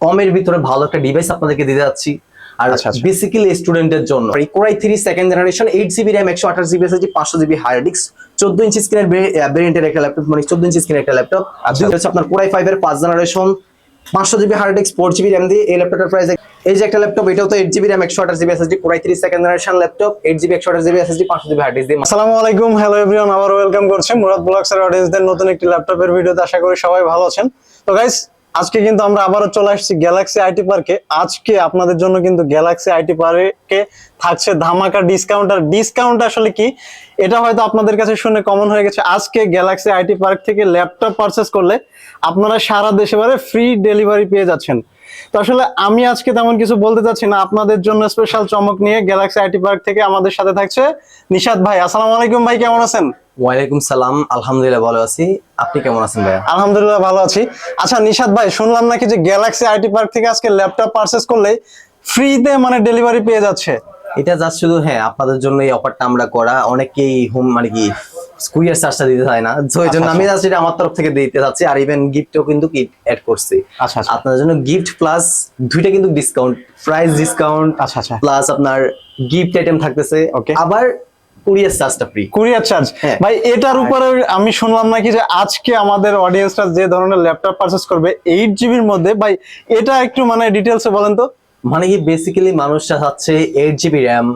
কমের ভিতরে ভালো একটা ডিভাইস আপনাদেরকে দিতে যাচ্ছি। আর আচ্ছা, আচ্ছা। বেসিক্যালি স্টুডেন্টের জন্য। Core i three second generation eight GB RAM একশো আঠাশ জিবি এসএসডি পাঁচশো জিবি হার্ড ডিস্ক চোদ্দ ইঞ্চি স্ক্রিনের ভেরিয়েন্টের একটা ল্যাপটপ মানে চোদ্দ ইঞ্চি স্ক্রিনের একটা ল্যাপটপ আচ্ছা। দুই হচ্ছে আপনার কোরাই ফাইভ এর পাঁচ জেনারেশন পাঁচশো GB hard disk four GB RAM দিয়ে এই ল্যাপটপটার প্রাইস এই যে একটা ল্যাপটপ এটাও তো এইট জিবি র্যাম একশো আঠাশ GB SSD core i three second generation laptop eight GB একশো আঠাশ জিবি এসএসডি পাঁচশো জিবি হার্ড ডিস্ক দিয়ে আসসালামু আলাইকুম হ্যালো এভরিওয়ান আবার ওয়েলকাম করছি মুরাদ ব্লগস এর অডিয়েন্সদের নতুন একটি ল্যাপটপের ভিডিওতে আশা করি সবাই ভালো আছেন। তো গাইস আজকে কিন্তু আমরা আবারও চলে আসছি গ্যালাক্সি আইটি পার্কে আজকে আপনাদের জন্য কিন্তু গ্যালাক্সি আইটি পার্কে থাকছে ধামাকা ডিসকাউন্ট আর ডিসকাউন্ট আসলে কি? এটা হয়তো আপনাদের কাছে শুনে কমন হয়ে গেছে। আজকে গ্যালাক্সি আইটি পার্ক থেকে ল্যাপটপ পারচেস করলে আপনারা সারা দেশে ফ্রি ডেলিভারি পেয়ে যাচ্ছেন। তো আসলে আমি আজকে তেমন কিছু বলতে চাচ্ছি না। আপনাদের জন্য স্পেশাল চমক নিয়ে গ্যালাক্সি আইটি পার্ক থেকে আমাদের সাথে থাকছে নিশাদ ভাই। আসসালামু আলাইকুম ভাই কেমন আছেন? ওয়ালাইকুম সালাম আলহামদুলিল্লাহ ভালো আছি। আপনি কেমন আছেন ভাইয়া? আলহামদুলিল্লাহ ভালো আছি। আচ্ছা নিশাদ ভাই শুনলাম নাকি যে গ্যালাক্সি আইটি পার্ক থেকে আজকে ল্যাপটপ পারচেস করলে ফ্রিতে মানে ডেলিভারি পেয়ে যাচ্ছে? এটা জাস্ট শুধু হ্যাঁ আপনাদের জন্য এই অফারটা আমরা করা। অনেকেই হোম মানে কি কুরিয়ার চার্জটা দিতে হয় না। তো এই জন্য আচ্ছা, আমি জাস্ট এটা আমার তরফ থেকে দিতে চাচ্ছি আর ইভেন গিফটও কিন্তু অ্যাড করছি। আচ্ছা আচ্ছা। আপনাদের জন্য গিফট প্লাস দুইটা কিন্তু ডিসকাউন্ট প্রাইস ডিসকাউন্ট আচ্ছা আচ্ছা। প্লাস আপনার গিফট আইটেম থাকতেছে। Okay. আবার কুরিয়ার চার্জটা ফ্রি কুরিয়ার চার্জ হ্যাঁ। ভাই এটার উপরে আমি শুনলাম নাকি যে আজকে আমাদের অডিয়েন্সরা যে ধরনের ল্যাপটপ পারচেস করবে এইট জিবির মধ্যে। ভাই এটা একটু মানে ডিটেলসে বলেন তো। মানে কি বেসিক্যালি মানুষরা চাচ্ছে এইট জিবি র্যাম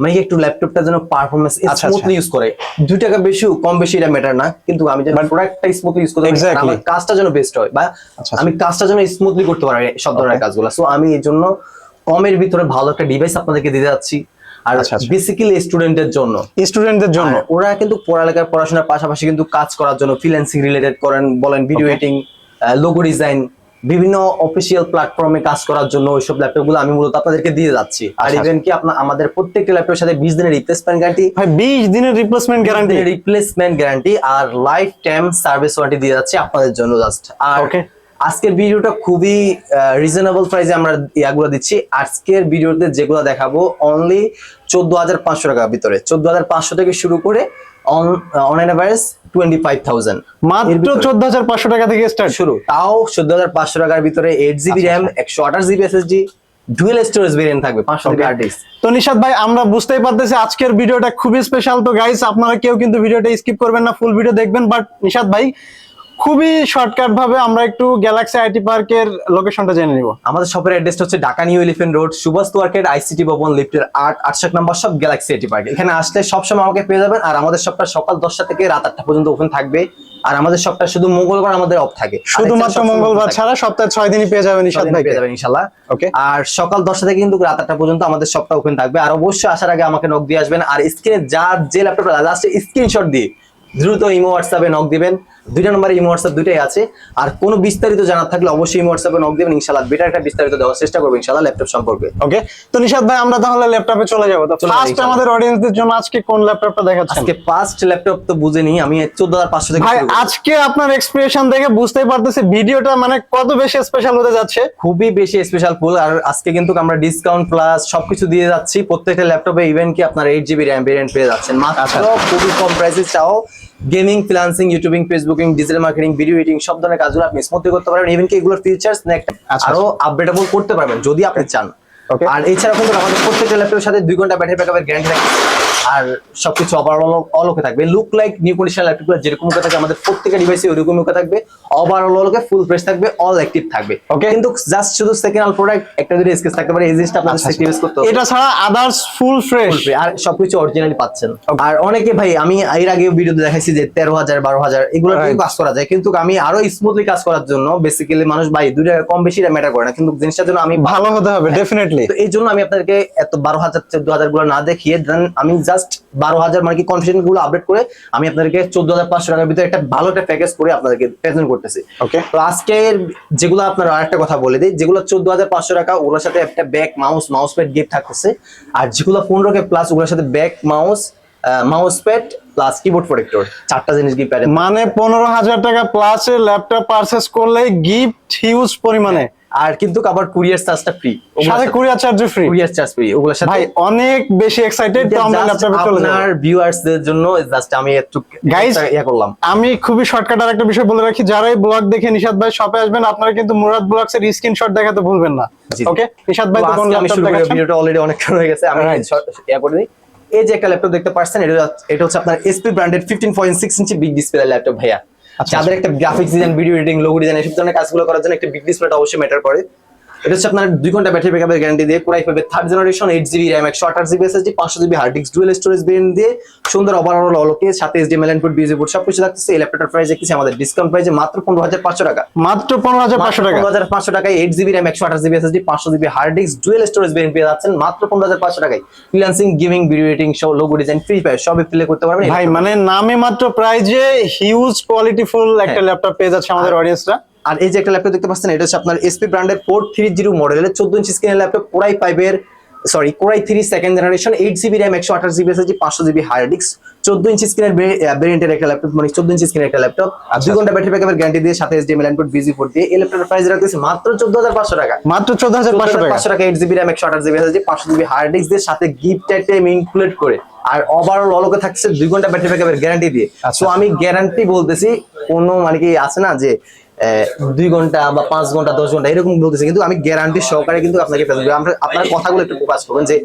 মানে একটু ল্যাপটপটা যেন পারফরমেন্স আচ্ছা, স্মুথলি ইউজ করে। দুই টাকা বেশি কম বেশি এটা ম্যাটার না কিন্তু আমি যেন প্রোডাক্টটা স্মুথলি ইউজ করতে পারি, আমার কাজটা যেন বেস্ট হয় বা আচ্ছা, আমি কাজটা যেন স্মুথলি করতে পারি সব ধরনের. কাজগুলো। সো আমি এই জন্য কমের ভিতরে ভালো একটা ডিভাইস আপনাদেরকে দিতে যাচ্ছি। আর আচ্ছা, আচ্ছা। বেসিক্যালি স্টুডেন্টদের জন্য। স্টুডেন্টদের জন্য। ওরা কিন্তু পড়ালেখার পড়াশোনার পাশাপাশি কিন্তু কাজ করার জন্য ফ্রিল্যান্সিং রিলেটেড করেন বলেন ভিডিও. এডিটিং লোগো ডিজাইন বিভিন্ন অফিসিয়াল প্ল্যাটফর্মে কাজ করার জন্য ওইসব ল্যাপটপগুলো আমি মূলত আপনাদেরকে দিয়ে যাচ্ছি। আর আচ্ছা, ইভেন কি আপনার আমাদের প্রত্যেকটা ল্যাপটপের সাথে বিশ দিনের রিপ্লেসমেন্ট গ্যারান্টি ভাই বিশ দিনের রিপ্লেসমেন্ট গ্যারান্টি রিপ্লেসমেন্ট গ্যারান্টি আর লাইফ টাইম সার্ভিস ওয়ারেন্টি দিয়ে যাচ্ছি আপনাদের জন্য জাস্ট আর Okay. আজকের ভিডিওটা খুবই রিজনেবল প্রাইসে আমরা ইয়াগুলো দিচ্ছি। আজকের ভিডিওতে যেগুলো দেখাবো অনলি চোদ্দ হাজার পাঁচশো টাকার ভিতরে। চোদ্দ হাজার পাঁচশো থেকে শুরু করে on online average twenty five thousand মাত্র চোদ্দ হাজার পাঁচশো টাকা থেকে স্টার্ট শুরু। তাও চোদ্দ হাজার পাঁচশো টাকার ভিতরে এইট জিবি আচ্ছা, র্যাম একশো আঠাশ GB SSD dual storage variant থাকবে ডিস্ক তো ভাই আমরা বুঝতেই পারতেছি আজকের ভিডিওটা খুবই স্পেশাল তো গাইস আপনারা কেউ কিন্তু ভিডিওটা স্কিপ করবেন না ফুল ভিডিও দেখবেন। বাট নিশাদ ভাই খুবই শর্টকাট ভাবে আমরা একটু গ্যালাক্সি আইটি পার্কের লোকেশনটা জেনে নিব। আমাদের শপের অ্যাড্রেসটা হচ্ছে Dhaka new elephant road Subhash market ICT ভবন লিফটের আট আটশো নম্বর সব গ্যালাক্সি এটি পার্ক এখানে আসলে সবসময় আমাকে পেয়ে যাবেন আর আমাদের শপটা সকাল দশটা থেকে রাত আটটা পর্যন্ত ওপেন থাকবে। আর আমাদের শপটা শুধু মঙ্গলবার আমাদের অফ থাকে। শুধুমাত্র মঙ্গলবার ছাড়া সপ্তাহে ছয় দিনই পেয়ে যাবেন ভাই পেয়ে যাবেন ইনশাল্লাহ। ওকে আর সকাল দশটা থেকে কিন্তু রাত আটটা পর্যন্ত আমাদের শপটা ওপেন থাকবে। আর অবশ্যই আসার আগে আমাকে নক দিয়ে আসবেন। আর স্ক্রিনে যার যে ল্যাপটপটা লাস্টে স্ক্রিনশট দিয়ে দ্রুত ইমো হোয়াটসঅ্যাপে নক দিবেন। দুইটা নম্বরে ইমো হোয়াটসঅ্যাপ দুইটাই আছে। আর কোনো বিস্তারিত জানার থাকলে অবশ্যই ইমো হোয়াটসঅ্যাপে নক দিবেন। ইনশাল্লাহ বেটার একটা বিস্তারিত দেওয়ার চেষ্টা করব ইনশাল্লাহ ল্যাপটপ সম্পর্কে। ওকে তো নিশাদ ভাই আমরা তাহলে ল্যাপটপে চলে যাব। তো ফার্স্ট আমাদের অডিয়েন্সদের জন্য আজকে কোন ল্যাপটপটা দেখাচ্ছেন? আজকে ফার্স্ট ল্যাপটপ তো বুঝে নি আমি চোদ্দ হাজার পাঁচশো থেকে ভাই আজকে আপনার এক্সপ্রেশন দেখে বুঝতেই পারতেছি ভিডিওটা মানে কত বেশি স্পেশাল হতে যাচ্ছে? খুবই বেশি স্পেশাল ফুল আর আজকে কিন্তু আমরা ডিসকাউন্ট প্লাস সবকিছু দিয়ে যাচ্ছি। প্রত্যেকটা ল্যাপটপে ইভেন কি আপনার এইট জিবি র্যাম ভেরিয়েন্ট পেয়ে যাচ্ছেন। মাত্র আচ্ছা। খুবই কম প্রাইসে চাও gaming freelancing YouTubing Facebooking digital marketing video editing সব ধরনের কাজগুলো আপনি স্মুথলি করতে পারবেন ইভেন কি এগুলোর ফিচার্স নেক্সট আরও আপডেটেবল করতে পারবেন যদি আপনি চান. আর এছাড়া কিন্তু আমাদের প্রত্যেকটা ল্যাপটপের সাথে দুই ঘণ্টা ব্যাটারি ব্যাকআপের গ্যারান্টি থাকে আর সবকিছু ওভারঅল অল ওকে থাকবে। লুক লাইক নিউ কন্ডিশন ল্যাপটপগুলো যেরকম ওকে থাকে আমাদের প্রত্যেকটা ডিভাইসে ওইরকম ওকে থাকবে। ওভারঅল ওকে ফুল ফ্রেশ থাকবে অল অ্যাক্টিভ থাকবে। ওকে কিন্তু জাস্ট শুধু সেকেন্ড হ্যান্ড প্রোডাক্ট একটা যদি স্কেচ থাকতে পারে এই জিনিসটা আপনাদের আচ্ছা, সেক্টিভাইজ করতে এটা ছাড়া আদার্স ফুল ফ্রেশ আর সবকিছু অরিজিনালি পাচ্ছেন। আর অনেকে ভাই আমি এর আগে ভিডিওতে দেখাইছি যে তেরো হাজার বারো হাজার এগুলো Right. কাজ করা যায়। কিন্তু আমি আরও স্মুথলি কাজ করার জন্য বেসিক্যালি মানুষ ভাই দুই টাকা কম বেশি ম্যাটার করে না। কিন্তু জিনিসটার জন্য আমি ভালো হতে হবে ডেফিনেটলি তো এই জন্য আমি আপনাদেরকে এত বারো হাজার চোদ্দ হাজারগুলো না দেখিয়ে দেন আমি জাস্ট বারো হাজার মানে কি কনফিডেন্টগুলো আপডেট করে আমি আপনাদেরকে চোদ্দ হাজার পাঁচশো টাকার ভিতরে একটা ভালো একটা প্যাকেজ করে আপনাদেরকে প্রেজেন্ট করতেছি। ওকে তো আজকের যেগুলো আপনার আরেকটা কথা বলে দিই যেগুলো চোদ্দ হাজার পাঁচশো টাকা ওগুলোর সাথে একটা back mouse mouse pad gift থাকতেছে। আর যেগুলো পনেরো কে প্লাস ওগুলোর সাথে back mouse mouse pad plus keyboard protector চারটা জিনিস গিফট মানে পনেরো হাজার টাকা প্লাস ল্যাপটপ পারচেস করলে গিফট হিউজ পরিমাণে। আর কিন্তু আবার কুরিয়ার চার্জটা ফ্রি সাথে courier charge free courier charge free ওগুলোর সাথে ভাই অনেক বেশি এক্সাইটেড তো আমরা ল্যাপটপে চলে যাব আপনার ভিউয়ার্স দের জন্য জাস্ট আমি একটু একটা ইয়ে করলাম। আমি খুবই শর্টকাট আর একটা বিষয় বলে রাখি যারাই ব্লগ দেখে নিশাদ ভাই শপে আসবেন আপনারা কিন্তু মুরাদ ব্লগস এর স্ক্রিনশট দেখাতে ভুলবেন না। ওকে নিশাদ ভাই তো কোন আমি ল্যাপটপ দেখাচ্ছেন? ভিডিওটা অলরেডি অনেক হয়ে গেছে আমি. ইয়া করে দিই। এই যে একটা ল্যাপটপ দেখতে পাচ্ছেন এটা হচ্ছে- এটা হচ্ছে আপনার SP branded 15.6 inch big display laptop ভাইয়া। যাদের একটা graphics design video editing logo design এসব ধরনের কাজগুলো করার জন্য একটা বিগ ডিসপ্লেটা অবশ্যই ম্যাটার করে। এটা হচ্ছে আপনার দুই ঘণ্টা ব্যাটারি ব্যাকআপের গ্যারান্টি দিয়ে পুরাই পাবে third generation eight GB RAM একশো আঠাশ জিবি এসএসডি পাঁচশো GB hard disk dual storage variant দিয়ে সুন্দর ওভারঅল অলোকে সাথে এইচডিএমএল ইনপুট বিউজি বোর্ড সবকিছু থাকতেছে। এই ল্যাপটপটার প্রাইস দেখতেছি আমাদের ডিসকাউন্ট প্রাইসে মাত্র পনেরো হাজার পাঁচশো টাকা। মাত্র পনেরো হাজার পাঁচশো টাকা। পনেরো হাজার পাঁচশো টাকায় এইট জিবি র্যাম একশো আঠাশ জিবি এসএসডি পাঁচশো GB hard disk dual storage variant পেয়ে যাচ্ছেন মাত্র পনেরো হাজার পাঁচশো টাকায়। Freelancing gaming video editing show logo design free fire সবই প্লে করতে পারবেন। ভাই মানে নামে মাত্র প্রাইজে হিউজ কোয়ালিটিফুল একটা হ্যাঁ। ল্যাপটপ পেয়ে যাচ্ছে আমাদের অডিয়েন্সরা আর এই যে একটা ল্যাপটপ দেখতে পাচ্ছেন এটা হচ্ছে আপনার এসপি ব্র্যান্ডের ফোর থ্রি জিরো মডেলের চোদ্দ ইঞ্চি স্ক্রিনের ল্যাপটপ কোরাই ফাইভের sorry core i three second generation eight GB RAM একশো আঠাশ জিবি এসএসডি পাঁচশো জিবি হার্ড ডিস্ক চোদ্দ ইঞ্চি স্ক্রিনের ভেরিয়েন্টের একটা ল্যাপটপ মানে চোদ্দ ইঞ্চি স্ক্রিনের একটা ল্যাপটপ আর দুই ঘণ্টা ব্যাটারি ব্যাকআপের গ্যারান্টি দিয়ে সাথে এইচডিএমএল ইনপুট বিজি পোর্ট দিয়ে। এই ল্যাপটপের প্রাইস রাখতেছে মাত্র চোদ্দ হাজার পাঁচশো টাকা। মাত্র চোদ্দ হাজার পাঁচশো টাকা। পাঁচশো টাকা এইট জিবি র্যাম একশো আঠাশ জিবি এসএসডি পাঁচশো জিবি হার্ড ডিস্ক দিয়ে সাথে গিফট আইটেম ইনক্লুড করে। আর ওভারঅল অলোকে থাকছে দুই ঘণ্টা ব্যাটারি ব্যাকআপের গ্যারান্টি দিয়ে। আচ্ছা। তো আমি গ্যারান্টি বলতেছি কোনো মানে কি আছে না যে দুই ঘণ্টা বা পাঁচ ঘণ্টা দশ ঘণ্টা এরকম বলতেছি। কিন্তু আমি গ্যারান্টি সহকারে কিন্তু আপনাকে করি আমরা আপনার কথাগুলো একটু ফোকাস করবেন যে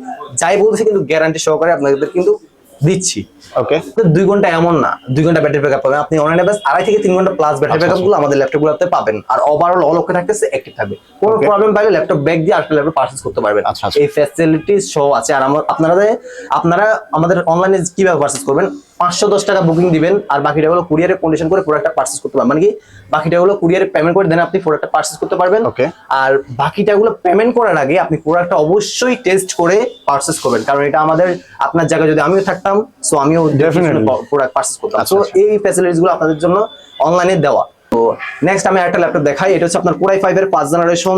যাই বলতেছি কিন্তু গ্যারান্টি সহকারে আপনাদের কিন্তু দিচ্ছি। ওকে দুই ঘণ্টা এমন না। দুই ঘণ্টা ব্যাটারি ব্যাকআপ পাবেন। আপনি অনলাইনে ব্যাস আড়াই থেকে তিন ঘণ্টা প্লাস ব্যাটারি ব্যাকআপগুলো আমাদের ল্যাপটপ গুলোতে পাবেন। আর ওভারঅল অলকে থাকতেছে অ্যাক্টিভ থাকবে। কোনো প্রবলেম পাইলে ল্যাপটপ ব্যাগ দিয়ে আরেকটা ল্যাপটপ পারচেজ করতে পারবেন। আচ্ছা, আচ্ছা। এই ফ্যাসিলিটি শো আছে। আর আমার আপনারা আপনারা আমাদের অনলাইনে কীভাবে পারচেজ করবেন? পাঁচশো দশ টাকা বুকিং দিবেন আর বাকিটা হলো কুরিয়ারে কন্ডিশন করে প্রোডাক্টটা পার্সেস করতে পারবেন। মানে কি বাকিটা হলো কুরিয়ারে পেমেন্ট করে দেন আপনি প্রোডাক্টটা পারচেজ করতে পারবেন. আর বাকিটা গুলো পেমেন্ট করার আগে আপনি প্রোডাক্টটা অবশ্যই টেস্ট করে পারচেজ করবেন। কারণ এটা আমাদের আপনার জায়গায় যদি আমিও থাকতাম সো আমিও. প্রোডাক্ট পার্সেস করতাম। আচ্ছা। এই ফ্যাসিলিটিসগুলো আপনাদের জন্য অনলাইনে দেওয়া। তো নেক্সট আমি একটা ল্যাপটপ দেখাই। এটা হচ্ছে আপনার কোরাই ফাইভ এর পাঁচ জেনারেশন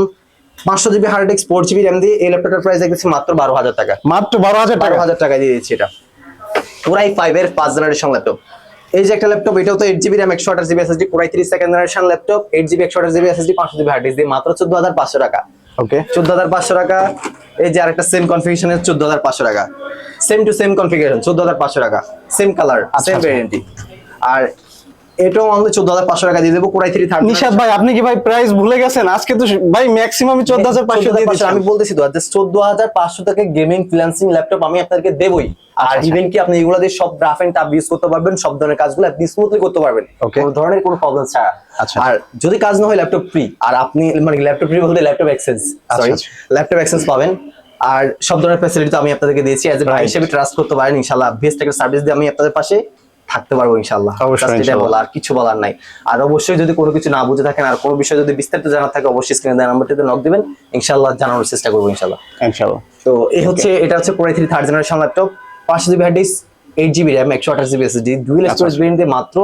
পাঁচশো GB hard disk four GB RAM দিয়ে এই ল্যাপটপটার প্রাইস দেখেছি মাত্র বারো হাজার টাকা। মাত্র বারো হাজার বারো হাজার টাকা দিয়ে দিচ্ছি এটা। কোরাই ফাইভের পাঁচ জেনারেশন ল্যাপটপ এই যে একটা ল্যাপটপ এটাও তো এইট জিবি র্যাম একশো আঠাশ GB SSD core i three second generation laptop eight GB একশো আঠাশ জিবি এসএসডি পাঁচশো জিবি হার্ড ডিস্ক দিয়ে মাত্র চোদ্দ হাজার পাঁচশো টাকা। ওকে চোদ্দ হাজার পাঁচশো টাকা এই যে আরেকটা সেম কনফিগারেশনের চোদ্দ হাজার পাঁচশো টাকা। সেম টু সেম কনফিগারেশন চোদ্দ হাজার পাঁচশো টাকা same colour same warranty variant আর এটাও আমাদের চোদ্দ হাজার পাঁচশো টাকা দিয়ে দেবো কোরাই থ্রি থার্ড নিশাদ ভাই আপনি কি ভাই প্রাইস ভুলে গেছেন? আজকে তো ভাই ম্যাক্সিমাম চোদ্দ হাজার পাঁচশো দিয়ে আমি বলতেছি তো চোদ্দ হাজার পাঁচশো টাকা গেমিং ফ্রিল্যান্সিং ল্যাপটপ আমি আপনাদেরকে দেবই। আর আচ্ছা। ইভেন কি আপনি এগুলো দিয়ে সব গ্রাফ এন্ড টাপ ইউজ করতে পারবেন সব ধরনের কাজগুলো আপনি স্মুথলি করতে পারবেন। কোনো ধরনের কোনো প্রবলেম ছাড়া। আচ্ছা। আর যদি কাজ না হয় ল্যাপটপ ফ্রি আর আপনি মানে ল্যাপটপ ফ্রি বলতে ল্যাপটপ এক্সচেঞ্জ আচ্ছা, সরি আচ্ছা। ল্যাপটপ এক্সচেঞ্জ পাবেন। আর সব ধরনের ফ্যাসিলিটি তো আমি আপনাদেরকে দিয়েছি অ্যাজ এ ভাই হিসেবে ট্রাস্ট করতে পারেন ইনশাআল্লাহ বেস্ট একটা সার্ভিস দিয়ে আমি আপনাদের পাশে থাকতে পারব Just বলা আর কিছু বলার নাই। আর অবশ্যই যদি কোনো কিছু না বুঝে থাকেন আর কোনো বিষয় যদি বিস্তারিত জানার থাকে অবশ্যই স্ক্রিনে দেওয়া নাম্বারটিতে নক দিবেন। ইনশাআল্লাহ জানানোর চেষ্টা করব ইনশাআল্লাহ। ইনশাআল্লাহ। তো এই হচ্ছে এটা হচ্ছে core i three third generation laptop পাঁচশো GB hard disk eight GB RAM একশো আঠাশ জিবি এসএসডি ডুয়েল আচ্ছা, স্টোরেজ ভেরিয়েন্ট মাত্র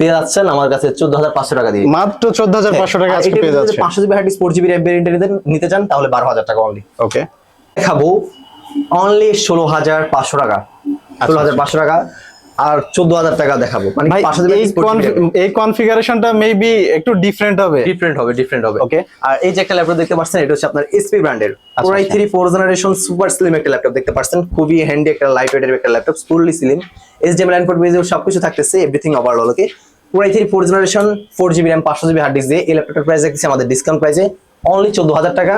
পেয়ে যাচ্ছেন আমার কাছে চোদ্দ হাজার পাঁচশো টাকা দিয়ে। মাত্র চোদ্দ হাজার পাঁচশো টাকা আজকে পেয়ে যাচ্ছে পাঁচশো GB hard disk four GB RAM variant নিতে চান তাহলে বারো হাজার টাকা অনলি ওকে দেখাবো অনলি ষোলো হাজার পাঁচশো টাকা। ষোলো হাজার পাঁচশো টাকা। আর চোদ্দ হাজার টাকা দেখাবো। মানে ভাই পাঁচশো এই কনফিগারেশনটা মেবি একটু ডিফারেন্ট হবে। ডিফারেন্ট হবে ডিফারেন্ট হবে। ওকে আর এই যে একটা ল্যাপটপ দেখতে পাচ্ছেন এটা হচ্ছে আপনার এসপি ব্র্যান্ডের আচ্ছা, আচ্ছা। Three four generation super slim একটা ল্যাপটপ দেখতে পাচ্ছেন। খুবই হ্যান্ডি একটা লাইট ওয়েটের একটা laptop fully slim HDMI line port বেজে সবকিছু থাকতেছে everything overall okay core i three four generation four GB RAM পাঁচশো জিবি হার্ড ডিস্ক দিয়ে এই ল্যাপটপের প্রাইস দেখছি আমাদের ডিসকাউন্ট প্রাইসে অনলি চোদ্দ হাজার টাকা।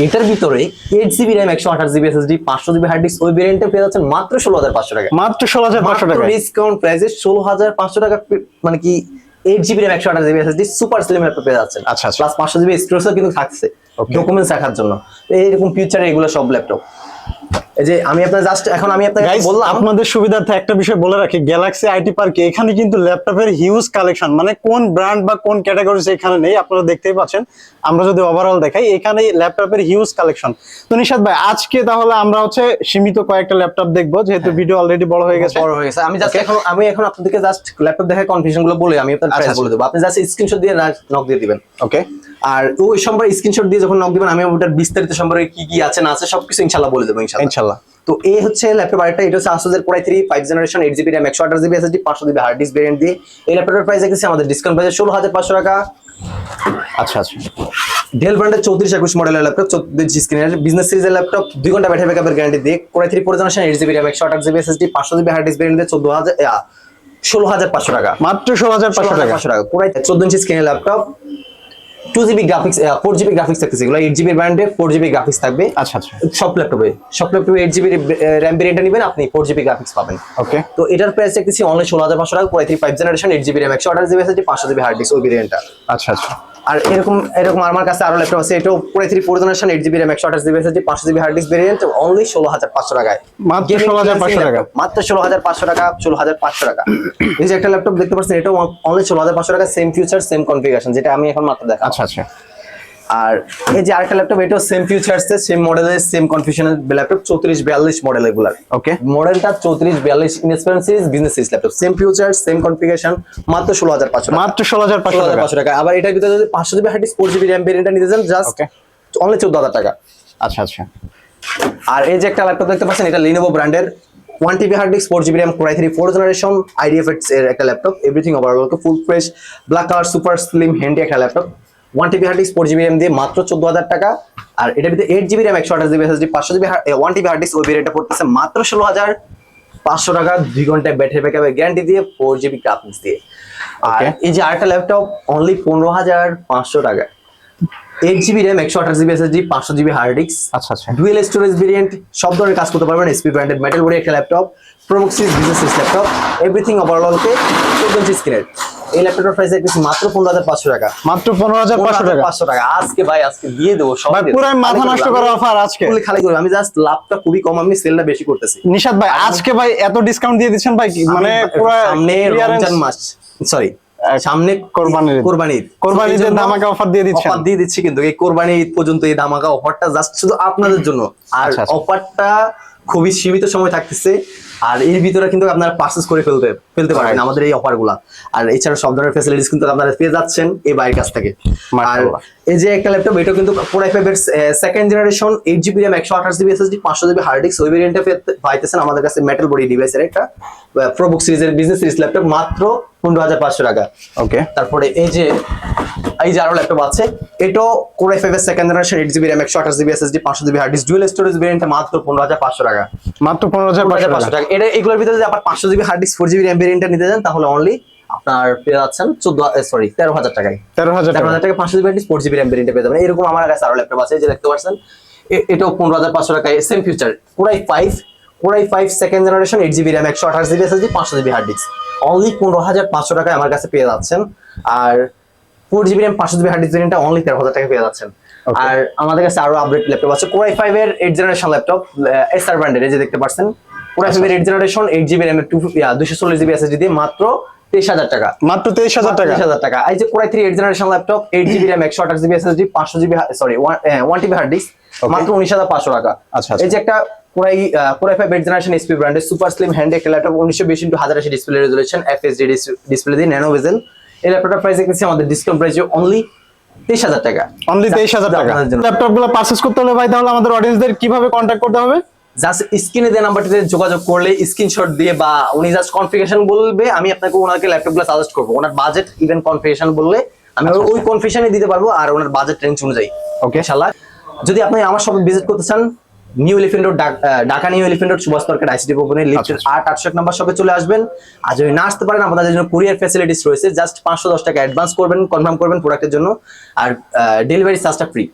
এটার ভিতরে এইট জিবি র্যাম একশো আঠাশ জিবি এসএসডি পাঁচশো জিবি হার্ড ডিস্ক ওই ভেরিয়েন্টে পেয়ে যাচ্ছেন মাত্র ষোলো হাজার পাঁচশো টাকা। মাত্র ষোলো হাজার পাঁচশো টাকা ডিসকাউন্ট প্রাইসে ষোলো হাজার পাঁচশো টাকা মানে কি এইট জিবি র্যাম একশো আঠাশ GB SSD super slim laptop পেয়ে যাচ্ছেন। আচ্ছা, আচ্ছা। প্লাস পাঁচশো জিবি স্টোরেজও কিন্তু থাকছে ডকুমেন্টস রাখার জন্য। এইরকম ফিউচারে এগুলো সব ল্যাপটপ এই যে আমি আপনার জাস্ট এখন আমি আপনাকে বললাম আপনাদের সুবিধার্থে একটা বিষয় বলে রাখি গ্যালাক্সি আইটি পার্কে এখানে কিন্তু ল্যাপটপের হিউজ কালেকশন মানে কোন ব্র্যান্ড বা কোন ক্যাটাগরিজ এখানে নেই আপনারা দেখতেই পাচ্ছেন। আমরা যদি ওভারঅল দেখাই এখানে ল্যাপটপের হিউজ কালেকশন তো নিশাদ ভাই আজকে তাহলে আমরা হচ্ছে সীমিত কয়েকটা ল্যাপটপ দেখব যেহেতু ভিডিও অলরেডি বড় হয়ে গেছে। বড় হয়ে গেছে। আমি জাস্ট এখন আমি এখন আপনাদেরকে জাস্ট ল্যাপটপ দেখে কনফিউশনগুলো বলে আমি আপনার আচ্ছা, প্রাইস আচ্ছা। বলে দেবো। আপনি জাস্ট স্ক্রিনশট দিয়ে নক দিয়ে দিবেন। ওকে আর ওই সম্পর্কে স্ক্রিনশট দিয়ে যখন নক দিবেন আমি ওটার বিস্তারিত সম্পর্কে কি কি আছে না আছে সবকিছু ইনশাল্লাহ বলে দেবো ইনশাল্লাহ। ইনশাল্লাহ। তো এই হচ্ছে ল্যাপটপ আরেকটা এটা হচ্ছে আসুসের core i three five generation eight GB RAM একশো আঠাশ জিবি এসএসডি পাঁচশো জিবি হার্ড ডিস্ক ভেরিয়েন্ট দিয়ে। এই ল্যাপটপের প্রাইস দেখেছি আমাদের ডিসকাউন্ট প্রাইসে ষোলো হাজার পাঁচশো টাকা। আচ্ছা আচ্ছা। ডেল ব্র্যান্ডের চৌত্রিশ একুশ মডেলের ল্যাপটপ চৌত্রিশ স্ক্রিনের বিজনেস সিরিজের ল্যাপটপ দুই ঘণ্টা ব্যাটারি ব্যাকআপের গ্যারান্টি দিয়ে। Core i three four generation eight GB RAM একশো আঠাশ জিবি এসএসডি পাঁচশো জিবি হার্ড ডিস্ক ভেরিয়েন্ট দিয়ে চোদ্দ হাজার ষোলো হাজার পাঁচশো টাকা। মাত্র ষোলো হাজার পাঁচশো টাকা। পাঁচশো টাকা। কোরাই চোদ্দ ইঞ্চি স্ক্রিনের laptop two GB graphics four GB graphics থাকতেছে। এগুলো এইট জিবি ব্র্যান্ডে ফোর জিবি গ্রাফিক্স থাকবে। আচ্ছা আচ্ছা। সব ল্যাপটপে সব ল্যাপটপে এইট জিবি র্যাম ভেরিয়েন্টটা নেবেন আপনি ফোর জিবি গ্রাফিক্স পাবেন। ওকে তো এটার প্রাইস দেখতেছি অনলাইন ষোলো হাজার পাঁচশো টাকা core i three five generation eight GB RAM একশো আঠাশ জিবি এসএসডি পাঁচশো জিবি হার্ড ডিস্ক ওই ভেরিয়েন্টটা আচ্ছা আচ্ছা। আর এরকম এরকম আমার কাছে আরও ল্যাপটপ আছে এটাও পুরো three four generation eight GB RAM একশো আঠাশ জিবি এসএসডি পাঁচশো GB hard disk variant only ষোলো হাজার পাঁচশো টাকায়। মাত্র ষোলো 16,500 পাঁচশো টাকা। মাত্র ষোলো হাজার পাঁচশো টাকা ষোলো হাজার পাঁচশো টাকা। এই যে একটা ল্যাপটপ দেখতে পাচ্ছেন এটাও অনলি ষোলো হাজার পাঁচশো টাকা সেম ফিউচার সেম কনফিগারেশন যেটা আমি এখন মাত্র দেখা আচ্ছা আচ্ছা। আর এই যে আরেকটা ল্যাপটপ এটাও সেম ফিউচার্স সেম মডেলের সেম কনফিগারেশনের ল্যাপটপ চৌত্রিশ বিয়াল্লিশ মডেল এগুলার ওকে মডেলটা চৌত্রিশ বিয়াল্লিশ inexperience series business series laptop same feature same configuration মাত্র ষোলো হাজার পাঁচশো মাত্র ষোলো হাজার পাঁচশো টাকা। পাঁচশো টাকা। আবার এটার ভিতরে যদি পাঁচশো GB hard disk four GB RAM ভেরিয়েন্টটা নিতে চান জাস্ট. অনলি চোদ্দ হাজার টাকা। আচ্ছা আচ্ছা। আর এই যে একটা ল্যাপটপ দেখতে পাচ্ছেন এটা লিনোভো ব্র্যান্ডের one TB hard disk four GB RAM core i three four generation আইডিএফএক্স এর একটা laptop everything overall full fresh black colour super slim handy একটা laptop one TB hard disk four GB RAM দিয়ে মাত্র চোদ্দ হাজার টাকা। আর এটার ভিতরে এইট জিবি র্যাম একশো আঠাশ জিবি এসএসডি পাঁচশো GB one TB hard disk ওই ভেরিয়েন্টটা পড়তেছে মাত্র ষোলো হাজার পাঁচশো টাকা দুই ঘন্টায় ব্যাটারি ব্যাকআপের গ্যারান্টি দিয়ে ফোর জিবি গ্রাফিক্স দিয়ে। আর এই যে আরেকটা ল্যাপটপ অনলি পনেরো হাজার পাঁচশো টাকা। এইট জিবি র্যাম একশো আঠাশ জিবি এসএসডি পাঁচশো জিবি হার্ড ডিস্ক আচ্ছা আচ্ছা। ডুয়েল স্টোরেজ ভেরিয়েন্ট সব ধরনের কাজ করতে পারবেন এসপি ব্র্যান্ডেড মেটাল বডি একটা ল্যাপটপ প্রোমক্সিস বিজনেস ল্যাপটপ এভরিথিং ওভারঅল ওভারঅলকে চোদ্দ ইঞ্চি স্ক্রিনের এই ল্যাপটপের প্রাইস দেখতেছি মাত্র পনেরো হাজার পাঁচশো টাকা। মাত্র পনেরো হাজার পাঁচশো টাকা। পাঁচশো টাকা। আজকে ভাই আজকে দিয়ে দেবো সব ভাই। পুরাই মাথা নষ্ট করে করা আমি- অফার আজকে। খালি করে আমি জাস্ট লাভটা খুবই কম আমি সেলটা বেশি করতেছি। নিশাদ ভাই আজকে ভাই এত ডিসকাউন্ট দিয়ে দিচ্ছেন ভাই মানে পুরো সামনে রমজান মাস সরি সামনে কোরবানির কোরবানির ধামাকা offer দিয়ে দিচ্ছেন। offer দিয়ে দিচ্ছি কিন্তু এই কোরবানি ঈদ পর্যন্ত এই ধামাকা অফারটা জাস্ট শুধু আপনাদের জন্য। আর আচ্ছা, আচ্ছা। অফারটা খুবই সীমিত সময় থাকতেছে। আর এর ভিতরে কিন্তু আপনারা পার্সেস করে ফেলতে ফেলতে পারবেন আমাদের এই অফারগুলা আর এছাড়া সব ধরনের ফেসিলিটিস কিন্তু আপনারা পেয়ে যাচ্ছেন এই বাইরের কাছ থেকে। আর এই যে একটা ল্যাপটপ এটা কিন্তু ফোর আই ফাইভ এর second generation eight GB RAM একশো আঠাশ জিবি এসএসডি পাঁচশো জিবি হার্ড ডিস্ক ওই ভেরিয়েন্টটা পাইতেছেন আমাদের কাছে মেটাল বডি ডিভাইসের একটা প্রোবুক সিরিজের বিজনেস সিরিজ ল্যাপটপ মাত্র পনেরো হাজার পাঁচশো টাকা। ওকে তারপরে এই যে এই যে আরও ল্যাপটপ আছে এটাও কোরাই ফাইভ এর second generation eight GB RAM একশো আঠাশ জিবি এসএসডি পাঁচশো GB hard disk dual storage variant মাত্র পনেরো হাজার পাঁচশো টাকা। মাত্র পনেরো হাজার পাঁচশো টাকা। এটা এগুলোর ভিতরে যদি আপনার পাঁচশো GB hard disk four GB RAM ভেরিয়েন্টটা নিতে চান তাহলে অনলি আপনার পেয়ে যাচ্ছেন চোদ্দ সরি তেরো হাজার টাকায়। তেরো হাজার তেরো টাকা হাজার টাকা পাঁচশো GB disk four GB RAM ভেরিয়েন্টে পেয়ে যাবেন। এরকম আমার কাছে আরও ল্যাপটপ আছে যে দেখতে পাচ্ছেন এটাও পনেরো হাজার পাঁচশো টাকায় same feature core i five core i five second generation eight GB RAM একশো আঠাশ জিবি এসএসডি পাঁচশো জিবি হার্ড ডিস্ক অনলি পনেরো হাজার পাঁচশো টাকায় আমার কাছে পেয়ে যাচ্ছেন। আর ফোর জিবি র্যাম পাঁচশো জিবি হার্ড ডিস্ক ভেরিয়েন্টটা অনলি তেরো হাজার টাকা পেয়ে যাচ্ছেন। আর আমাদের কাছে আরও আপডেট ল্যাপটপ আছে। কোরাই ফাইভ এর এইট জেনারেশন ল্যাপটপ এসআর ব্র্যান্ডের এই যে দেখতে পাচ্ছেন। কোরাই ফাইভ এর eight generation eight GB RAM two দুশো চল্লিশ জিবি এসএসডি দিয়ে মাত্র তেইশ হাজার টাকা। মাত্র তেইশ হাজার টাকা? হাজার টাকা। এই যে core i three eight generation laptop eight GB RAM একশো আঠাশ জিবি এসএসডি পাঁচশো GB sorry one TB hard disk মাত্র উনিশ হাজার পাঁচশো টাকা। আচ্ছা, আচ্ছা। এই যে একটা core i core i five eight generation SP ব্র্যান্ডের সুপার স্লিম হ্যান্ড একটা ল্যাপটপ উনিশশো বিশ ইন্টু হাজার আশি ডিসপ্লে রেজুলেশন এফএসডি ডিসপ্লে দিয়ে ন্যানো ভেজেল এই ল্যাপটপটার প্রাইস দেখতেছি আমাদের ডিসকাউন্ট প্রাইস অনলি তেইশ হাজার টাকা। অনলি তেইশ হাজার টাকা। আপনাদের ল্যাপটপগুলো পারচেস করতে হলে ভাই তাহলে আমাদের অডিয়েন্সদের কীভাবে কন্ট্যাক্ট করতে হবে? জাস্ট স্ক্রিনে দেওয়া নাম্বারটিতে যোগাযোগ করলে স্ক্রিনশট দিয়ে বা উনি জাস্ট কনফিগারেশন বলবে আমি আপনাকে ওনাকে ল্যাপটপগুলো সাজেস্ট করব। ওনার বাজেট ইভেন কনফিগারেশন বললে আমি আচ্ছা, ওই কনফিগারেশনে দিতে পারব আর ওনার বাজেট রেঞ্জ অনুযায়ী। ওকে ইনশাআল্লাহ। যদি আপনি আমার শপে ভিজিট করতে চান New Elephant Road Dhaka New Elephant Road Subhash market ICT ভবনে লিফটের আচ্ছা, আট আটশো এক নাম্বার শপে চলে আসবেন। আর যদি না আসতে পারেন আপনাদের জন্য কুরিয়ার ফ্যাসিলিটিস রয়েছে। জাস্ট পাঁচশো দশ টাকা অ্যাডভান্স করবেন কনফার্ম করবেন প্রোডাক্টের জন্য। আর ডেলিভারি চার্জটা ফ্রি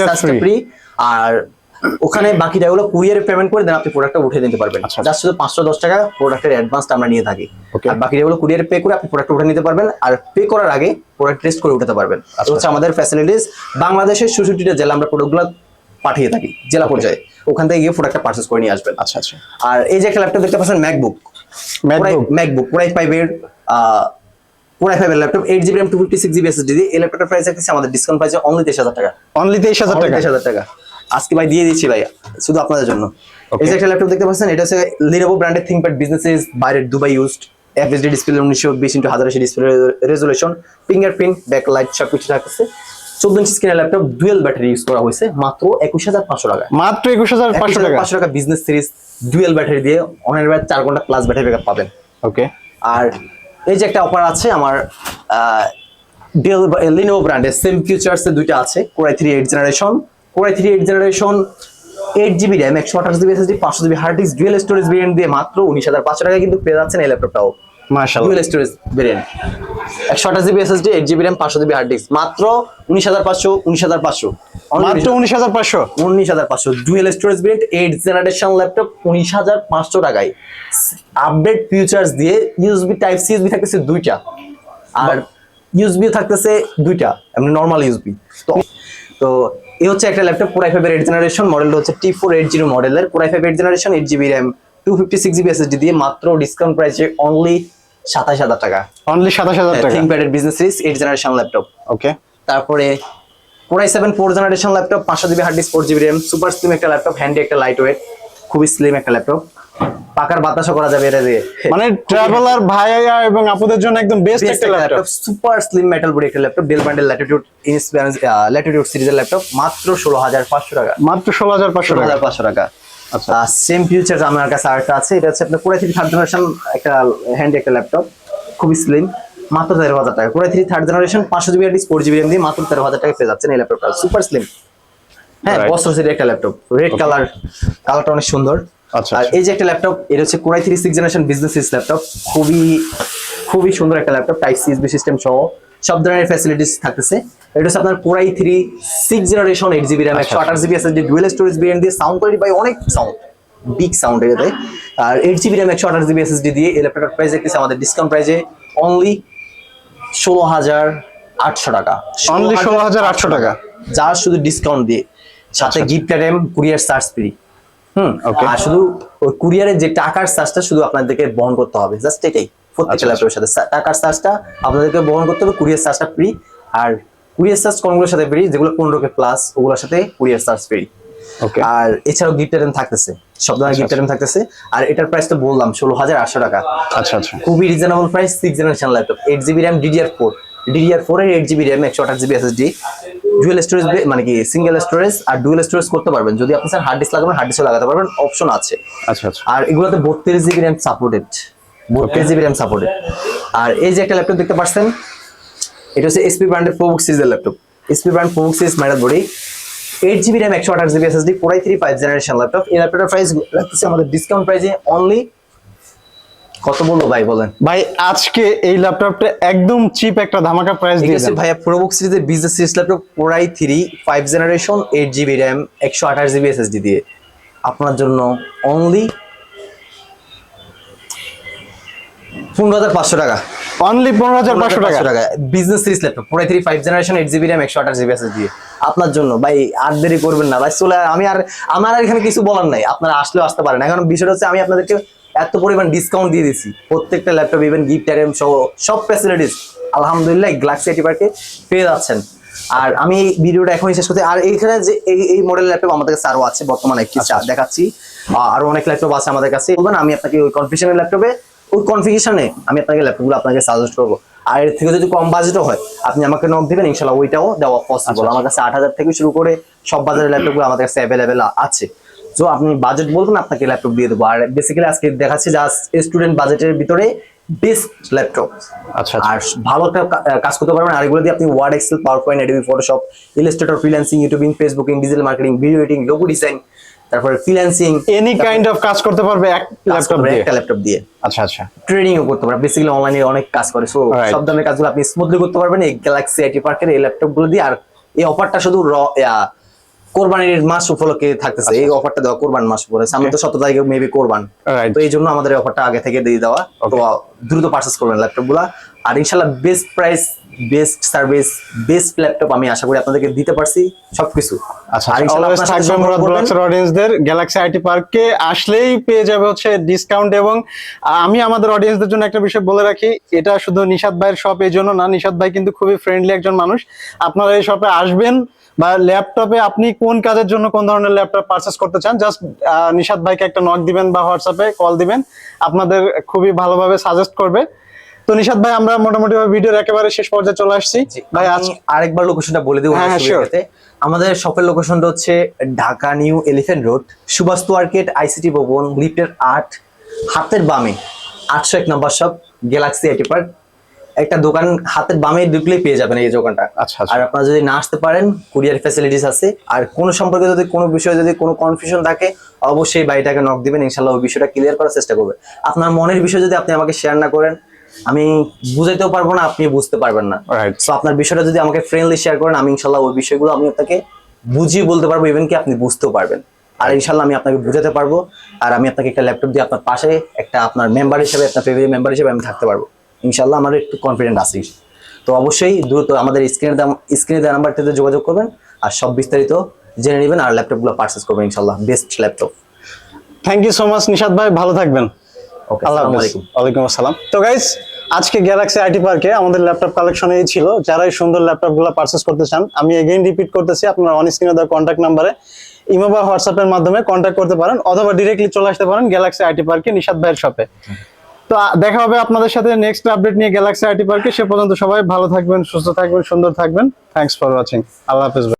charge free? ফ্রি আর ওখানে বাকি টাকাগুলো কুরিয়ারে পেমেন্ট করে দেন আপনি প্রোডাক্টটা উঠে নিতে পারবেন। আচ্ছা। জাস্ট শুধু পাঁচশো দশ টাকা প্রোডাক্টের অ্যাডভান্সটা আমরা নিয়ে থাকি. আর বাকি টাকাগুলো কুরিয়ারে পে করে আপনি প্রোডাক্ট উঠে নিতে পারবেন। আর পে করার আগে প্রোডাক্ট টেস্ট করে উঠাতে পারবেন। আচ্ছা। হচ্ছে আমাদের ফ্যাসিলিটিস বাংলাদেশের সুষুটিটা জেলা আমরা প্রোডাক্টগুলো পাঠিয়ে থাকি জেলা পর্যায়ে। ওখান থেকে গিয়ে প্রোডাক্টটা পারচেস করে নিয়ে আসবেন। আচ্ছা আচ্ছা। আর এই যে একটা ল্যাপটপ দেখতে পাচ্ছেন ম্যাকবুক ম্যাকবুক ম্যাকবুক পুরাই ফাইভের পুরাই ফাইভের laptop eight GB RAM two fifty six GB SSD দিয়ে এই ল্যাপটপের প্রাইস রাখতেছি আমাদের ডিসকাউন্ট প্রাইস অনলি তেইশ হাজার টাকা। অনলি তেইশ হাজার টাকা? তেইশ হাজার টাকা। আজকে ভাই দিয়ে দিচ্ছি ভাই শুধু আপনাদের জন্য। এই যে একটা ল্যাপটপ দেখতে পাচ্ছেন এটা হচ্ছে লিনোভো ব্র্যান্ডের থিংকপ্যাড বিজনেসেস বাইরের দুবাই ইউজড এফএসডি ডিসপ্লে উনিশশো বিশ ইন্টু হাজার display resolution fingerprint back light সব কিছু থাকছে চোদ্দ ইঞ্চি স্ক্রিনের ল্যাপটপ ডুয়েল ব্যাটারি ইউজ করা হয়েছে মাত্র একুশ হাজার পাঁচশো টাকা। মাত্র একুশ হাজার পাঁচশো টাকা? পাঁচশো টাকা বিজনেস সিরিজ ডুয়েল ব্যাটারি দিয়ে ব্যাট চার ঘণ্টা প্লাস ব্যাটারি ব্যাকআপ পাবেন। ওকে আর এই যে একটা অফার আছে আমার ডেল লিনোভো ব্র্যান্ডের সেম ফিউচার্স দুইটা আছে core i three eight generation core i three eight generation eight GB RAM একশো আঠাশ জিবি এসএসডি পাঁচশো GB hard disk dual storage variant দিয়ে মাত্র উনিশ হাজার পাঁচশো টাকা কিন্তু পেয়ে যাচ্ছেন এই ল্যাপটপটাও মাশাআল্লাহ। ডুয়েল স্টোরেজ ভেরিয়েন্ট একশো আঠাশ GB SSD eight GB RAM পাঁচশো জিবি হার্ড ডিস্ক মাত্র উনিশ হাজার পাঁচশো উনিশ হাজার পাঁচশো। মাত্র উনিশ হাজার পাঁচশো? উনিশ হাজার পাঁচশো। Dual storage variant eight generation laptop উনিশ হাজার পাঁচশো টাকায়। আপডেট ফিউচার্স দিয়ে ইউএসবি টাইপ সি ইউএসবি থাকতেছে দুইটা। আর ইউএসবি থাকতেছে দুইটা এমনি নর্মাল ইউএসবি তো তো এই হচ্ছে একটা ল্যাপটপ কোরাই ফাইভের এইট জেনারেশন মডেলটা হচ্ছে টি ফোর এইট জিরো মডেলের core i five eight generation eight GB RAM two fifty six GB SSD দিয়ে মাত্র ডিসকাউন্ট প্রাইসে অনলি সাতাশ হাজার টাকা। অনলি সাতাশ হাজার টাকা? থিঙ্কপ্যাডের business series eight generation laptop okay তারপরে core i seven four generation laptop পাঁচশো GB hard disk four GB RAM super slim একটা ল্যাপটপ হ্যান্ডি একটা লাইট ওয়েট খুবই স্লিম একটা ল্যাপটপ পাকার বাতাসও করা যাবে এটা দিয়ে মানে ট্রাভেলার ভাইয়া এবং আপুদের জন্য একদম বেস্ট একটা laptop super slim metal body একটা ল্যাপটপ ডেল ব্যান্ডেল ল্যাটিটিউড ইন্সপিরেন্স ল্যাটিটিউড সিরিজের ল্যাপটপ মাত্র ষোলো হাজার পাঁচশো টাকা। মাত্র ষোলো হাজার পাঁচশো টাকা। হাজার পাঁচশো টাকা। সেম ফিউচার আমার কাছে আরেকটা আছে এটা হচ্ছে আপনার core i three third generation একটা হ্যান্ডি একটা ল্যাপটপ খুবই স্লিম মাত্র তেরো হাজার টাকা। Core i three third generation পাঁচশো জিবি ডিস ফোর জিবি দিয়ে মাত্র তেরো হাজার টাকা পেয়ে যাচ্ছেন এই ল্যাপটপটা সুপার স্লিম হ্যাঁ বস্ত্র সিটির একটা ল্যাপটপ রেড কালার কালারটা অনেক সুন্দর। আচ্ছা, আর আচ্ছা। এই যে একটা ল্যাপটপ এটা হচ্ছে core i three six generation business laptop খুবই খুবই সুন্দর একটা ল্যাপটপ টাইপ সিএসবি সিস্টেম সহ। সব ধরনের ফ্যাসিলিটিস থাকতেছে। এটা হচ্ছে আপনার core i three six generation eight GB RAM একশো আঠাশ GB SSD dual storage variant দিয়ে সাউন্ড কোয়ালিটি বাই অনেক সাউন্ড বিগ সাউন্ড এটাতে আর এইট জিবি র্যাম একশো আঠাশ জিবি এসএসডি দিয়ে এই ল্যাপটপটার প্রাইস দেখতেছে আমাদের ডিসকাউন্ট প্রাইসে অনলি ষোলো হাজার আটশো টাকা। অনলি ষোলো হাজার আটশো টাকা। যা শুধু ডিসকাউন্ট দিয়ে। সাথে gift item courier charge free হুম. আর শুধু ওই কুরিয়ারের যে টাকার চার্জটা শুধু আপনাদেরকে বহন করতে হবে। জাস্ট এটাই। প্রত্যেকটা আচ্ছা, ল্যাপটপের সাথে। টাকার চার্জটা আপনাদেরকে বহন করতে হবে কুরিয়ার চার্জটা ফ্রি আর কুরিয়ার চার্জ কোনগুলোর সাথে ফ্রি যেগুলো পনেরো কে প্লাস ওগুলোর সাথে কুরিয়ার চার্জ ফ্রি ওকে আর এছাড়াও গিফট আইটেম থাকতেছে সব ধরনের গিফট আইটেম থাকতেছে। আর এটার প্রাইস তো বললাম ষোলো হাজার আটশো টাকা। আচ্ছা আচ্ছা। খুবই reasonable price six generation laptop eight GB RAM DDR four DDR four এর এইট জিবি র্যাম একশো আঠাশ জিবি এসএসডি ডুয়েল স্টোরেজ মানে কি সিঙ্গেল স্টোরেজ আর ডুয়েল স্টোরেজ করতে পারবেন। যদি আপনি স্যার হার্ড ডিস্ক লাগাবেন হার্ড ডিস্কও লাগাতে পারবেন অপশন আছে। আচ্ছা আচ্ছা। আর এগুলোতে বত্রিশ জিবি র্যাম সাপোর্টেড বত্রিশ জিবি র্যাম সাপোর্টেড আর এই যে একটা ল্যাপটপ দেখতে পাচ্ছেন এটা হচ্ছে এসপি ব্র্যান্ডের প্রোবুক সিরিজের laptop SP brand ProBook series ম্যাটার বডি এইট জিবি র্যাম একশো আঠাশ GB SSD core i three five generation laptop এই ল্যাপটপের প্রাইস লাগতেছে আমাদের ডিসকাউন্ট প্রাইসে অনলি কত বলব ভাই বলেন? ভাই আজকে এই ল্যাপটপটা একদম চিপ একটা ধামাকা প্রাইস দিয়ে আছে দেন ভাইয়া প্রোবুক সিরিজের business series laptop core i three five generation eight GB RAM একশো আঠাশ জিবি এসএসডি দিয়ে। আপনার জন্য অনলি পনেরো হাজার পাঁচশো টাকা। অনলি পনেরো হাজার পাঁচশো টাকা। Business series laptop three five generation eight GB RAM একশো আঠাশ জিবি এসএসডি আপনার জন্য ভাই আর দেরি করবেন না। ভাই চলে আমি আর আমার আর এখানে কিছু বলার নাই। আপনারা আসলেও আসতে পারেন এখন বিষয়টা হচ্ছে আমি আপনাদেরকে এত পরিমাণ ডিসকাউন্ট দিয়ে দিচ্ছি প্রত্যেকটা ল্যাপটপ ইভেন গিফট আইটেম সহ সব ফ্যাসিলিটিস আলহামদুলিল্লাহ গ্লাক্সি এটি পার্কে পেয়ে যাচ্ছেন। আর আমি এই ভিডিওটা এখনই শেষ করতে আর এইখানে যে এই এই মডেল ল্যাপটপ আমাদের কাছে আরও আছে বর্তমানে একটি দেখাচ্ছি। আহ, আরও অনেক ল্যাপটপ আছে আমাদের কাছে। বলবেন আমি আপনাকে ওই কনফিউশনের ল্যাপটপে ওই কনফিগারেশনে আমি আপনাকে ল্যাপটপগুলো আপনাকে সাজেস্ট করব। আর এর থেকে যদি কম বাজেটও হয় আপনি আমাকে নক দিবেন ইনশাল্লাহ ওইটাও দেওয়া পসিবল আমার কাছে আট হাজার থেকে শুরু করে সব বাজারের ল্যাপটপগুলো আমাদের কাছে অ্যাভেলেবেল আছে। তো আপনি বাজেট বলবেন আপনাকে ল্যাপটপ দিয়ে দেবো। আর বেসিক্যালি আজকে দেখাচ্ছি জাস্ট স্টুডেন্ট বাজেটের ভিতরে বেস্ট ল্যাপটপ আচ্ছা আচ্ছা। আর ভালো একটা কাজ করতে পারবেন। আর এগুলো দিয়ে আপনি Word Excel PowerPoint ADB Photoshop Illustrator freelancing YouTubing Facebooking digital marketing video editing logo design তারপরে ফ্রিল্যান্সিং এনি কাইন্ড অফ কাজ করতে পারবে এক ল্যাপটপ দিয়ে? একটা ল্যাপটপ দিয়ে। আচ্ছা আচ্ছা। ট্রেডিংও করতে পারবেন বেসিক্যালি অনলাইনে অনেক কাজ করে। সো সব ধরনের কাজগুলো আপনি স্মুথলি করতে পারবেন এই গ্যালাক্সি আইটি পার্কের এই ল্যাপটপগুলো দিয়ে। আর এই অফারটা শুধু র কোরবানির মাস উপলক্ষে থাকতেছে। এই অফারটা দেওয়া কোরবান মাস পরে সামনে তো সতেরো তারিখে মেবি কোরবান। তো এই জন্য আমাদের অফারটা আগে থেকে দিয়ে দেওয়া। তো দ্রুত পারচেস করবেন ল্যাপটপগুলা আর ইনশাল্লাহ best price best service best laptop আমি আশা করি আপনাদেরকে দিতে পারছি সবকিছু। আচ্ছা আর ইনশাল্লাহ অলওয়েজ আপনার সাথে থাকবে সম্পর্ক মুরাদ ব্লগসের অডিয়েন্সদের গ্যালাক্সি আইটি পার্কে আসলেই পেয়ে যাবে হচ্ছে ডিসকাউন্ট এবং আমি আমাদের অডিয়েন্সদের জন্য একটা বিষয় বলে রাখি এটা শুধু নিশাদ ভাইয়ের শপ এই জন্য না নিশাদ ভাই কিন্তু খুবই ফ্রেন্ডলি একজন মানুষ। আপনারা এই শপে আসবেন বা ল্যাপটপে আপনি কোন কাজের জন্য কোন ধরনের ল্যাপটপ পারচেস করতে চান জাস্ট নিশাদ ভাইকে একটা নক দিবেন বা হোয়াটসঅ্যাপে কল দিবেন। আপনাদের খুবই ভালোভাবে সাজেস্ট করবে। তো নিশাদ ভাই আমরা মোটামুটি ভিডিওর একেবারে শেষ পর্যায়ে চলে আসছি। ভাই আজ আরেকবার লোকেশনটা বলে দেবো হ্যাঁ। আমাদের শপের লোকেশনটা হচ্ছে Dhaka New Elephant Road Subastu market ICT ভবন লিফটের আট হাতের বামে আটশো এক নম্বর শপ গ্যালাক্সি আইটি পার্ক একটা দোকান হাতের বামে ঢুকলেই পেয়ে যাবেন এই দোকানটা। আচ্ছা আচ্ছা। আর আপনারা যদি না আসতে পারেন কুরিয়ার ফ্যাসিলিটিস আছে। আর কোনো সম্পর্কে যদি কোনো বিষয়ে যদি কোনো কনফিউশন থাকে অবশ্যই বাড়িটাকে নক দিবেন ইনশাল্লাহ ওই বিষয়টা ক্লিয়ার করার চেষ্টা করবে। আপনার মনের বিষয় যদি আপনি আমাকে শেয়ার না করেন আমি বুঝাইতেও পারব না আপনি বুঝতে পারবেন না। রাইট সো আপনার বিষয়টা যদি আমাকে ফ্রেন্ডলি শেয়ার করেন আমি ইনশাল্লাহ ওই বিষয়গুলো আমি আপনাকে বুঝিয়ে বলতে পারব ইভেন কি আপনি বুঝতেও পারবেন। আর ইনশাল্লাহ আমি আপনাকে বুঝাতে পারব আর আমি আপনাকে একটা ল্যাপটপ দিয়ে আপনার পাশে একটা আপনার মেম্বার হিসেবে আপনার ফেভারিট মেম্বার হিসেবে আমি থাকতে পারব। ইনশাল্লাহ আমার একটু কনফিডেন্ট আছি। তো অবশ্যই দ্রুত আমাদের স্ক্রিনের দাম স্ক্রিনে দেওয়া নাম্বারটিতে যোগাযোগ করবেন আর সব বিস্তারিত জেনে নেবেন আর ল্যাপটপগুলো পারচেস করবেন ইনশাল্লাহ best laptop thank you so much Nishad ভাই ভালো থাকবেন। আল্লাহ ওয়ালাইকুম আসসালাম। তো গাইস আজকে গ্যালাক্সি আইটি পার্কে আমাদের ল্যাপটপ কালেকশন এই ছিল। যারা এই সুন্দর ল্যাপটপগুলো পারচেস করতে চান আমি এগেইন রিপিট করতেছি আপনারা অন স্ক্রিনে দেওয়া কন্ট্যাক্ট নাম্বারে ইমো বা হোয়াটসঅ্যাপের মাধ্যমে কন্ট্যাক্ট করতে পারেন অথবা ডিরেক্টলি চলে আসতে পারেন গ্যালাক্সি আইটি পার্কে নিশাদ ভাইয়ের শপে তো দেখা হবে আপনাদের সাথে নেক্সট আপডেট নিয়ে গ্যালাক্সি আইটি পার্কে সে পর্যন্ত সবাই ভালো থাকবেন সুস্থ থাকবেন সুন্দর থাকবেন। থ্যাংকস ফর ওয়াচিং আল্লাহ হাফেজ।